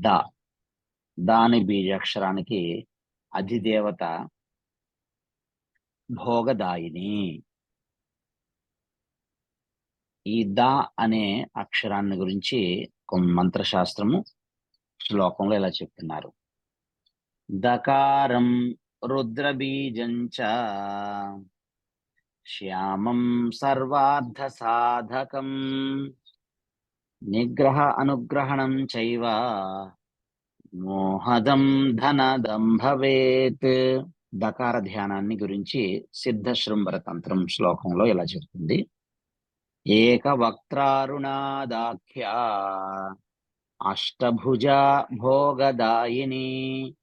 The. దాని బీజాక్షరానికి అధిదేవత భోగదాయిని. ఈ ద అనే అక్షరాన్ని గురించి మంత్రశాస్త్రము శ్లోకంలో ఇలా చెప్తున్నారు. దకారం రుద్రబీజం శ్యామం సర్వార్థ సాధకం నిగ్రహ అనుగ్రహణం చైవ. మోహదం ధనదం భవేత్. దకార ధ్యానాన్ని గురించి సిద్ధ శృంభర తంత్రం శ్లోకంలో ఇలా చెప్తుంది. ఏక వక్త్రారుణాదాఖ్య అష్టభుజ భోగదాయిని.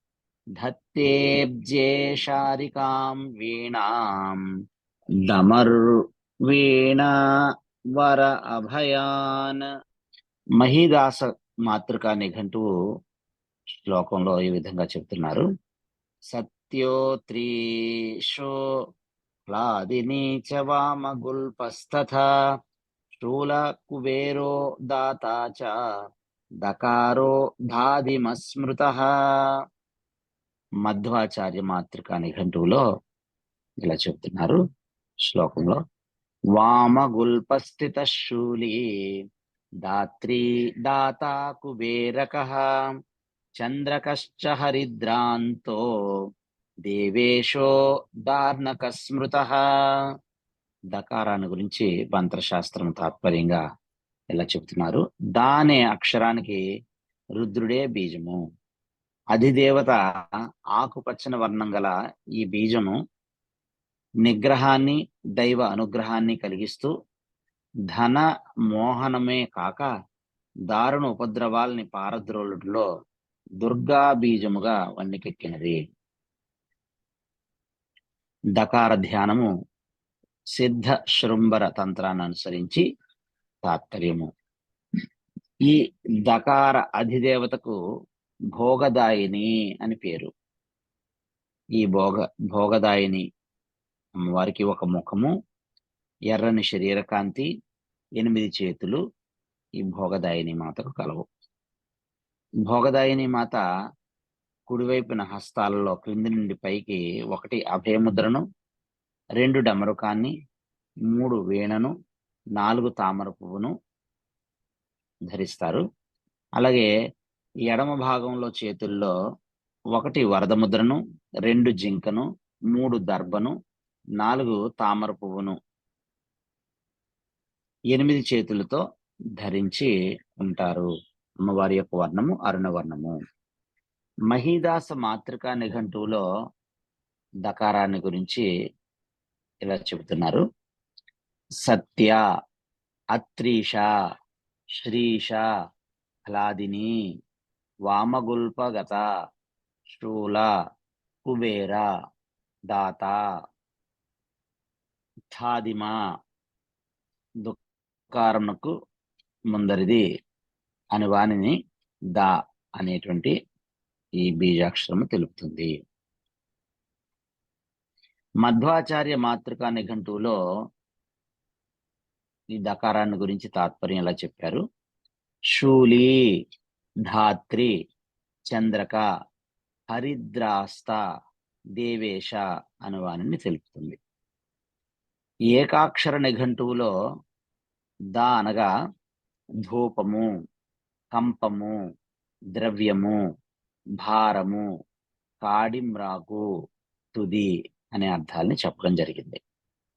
ధత్తేబ్జే శారికాం వీణాం. డమర్వీణ వర అభయాన్. మహిదాస మాతృక నిఘంటువు శ్లోకంలో ఈ విధంగా చెప్తున్నారు. సత్యోత్రీషో హ్లాదిని వామ వామగుల్పస్తథా శూల కుబేరో దాతా చ దకారో ధాదిమస్మృత. మధ్వాచార్య మాతృక నిఘంటువులో ఇలా చెప్తున్నారు శ్లోకంలో. వామగుల్పస్థిత శూలి దాత్రి దాతా కుబేరక చంద్రకశ్చ హరిద్రాంతో దేవేశో దార్ణక స్మృత దకారాన్ని గురించి మంత్రశాస్త్రం తాత్పర్యంగా ఇలా చెప్తున్నారు. దానే అక్షరానికి రుద్రుడే బీజము. అధిదేవత ఆకుపచ్చని వర్ణం గల ఈ బీజము నిగ్రహాన్ని దైవ అనుగ్రహాన్ని కలిగిస్తూ ధన మోహనమే కాక దారుణ ఉపద్రవాల్ని పారద్రోలులో దుర్గా బీజముగా వన్నికెక్కినది దకార ధ్యానము సిద్ధ శృంభర తంత్రాన్ని అనుసరించి తాత్పర్యము. ఈ దకార అధిదేవతకు భోగదాయిని అని పేరు. ఈ భోగ భోగదాయిని అమ్మవారికి ఒక ముఖము ఎర్రని శరీర కాంతి ఎనిమిది చేతులు ఈ భోగదాయిని మాతకు కలవు. భోగదాయిని మాత కుడివైపున హస్తాలలో క్రింది నుండి పైకి ఒకటి అభయముద్రను రెండు డమరుకాన్ని మూడు వీణను నాలుగు తామర పువ్వును ధరిస్తారు. అలాగే ఎడమ భాగంలో చేతుల్లో ఒకటి వరద ముద్రను రెండు జింకను మూడు దర్భను నాలుగు తామర పువ్వును ఎనిమిది చేతులతో ధరించి ఉంటారు. అమ్మవారి యొక్క వర్ణము అరుణ వర్ణము. మహీదాస మాతృకా నిఘంటువులో దకారాన్ని గురించి ఇలా చెబుతున్నారు. సత్య అత్రీష శ్రీష హ్లాదిని వామగుల్పగత శూల కుబేర దాత థాదిమ కారణకు ముందరిది అని వాణిని దా అనేటువంటి ఈ బీజాక్షరము తెలుపుతుంది. మధ్వాచార్య మాతృకా నిఘంటువులో ఈ దకారాన్ని గురించి తాత్పర్యం ఎలా చెప్పారు? శూలి ధాత్రి చంద్రక హరిద్రాస్త దేవేశ అనువానిని తెలుపుతుంది. ఏకాక్షర నిఘంటువులో దా అనగా ధూపము కంపము ద్రవ్యము భారము కాడిమ్రాకు తుది అనే అర్థాలని చెప్పడం జరిగింది.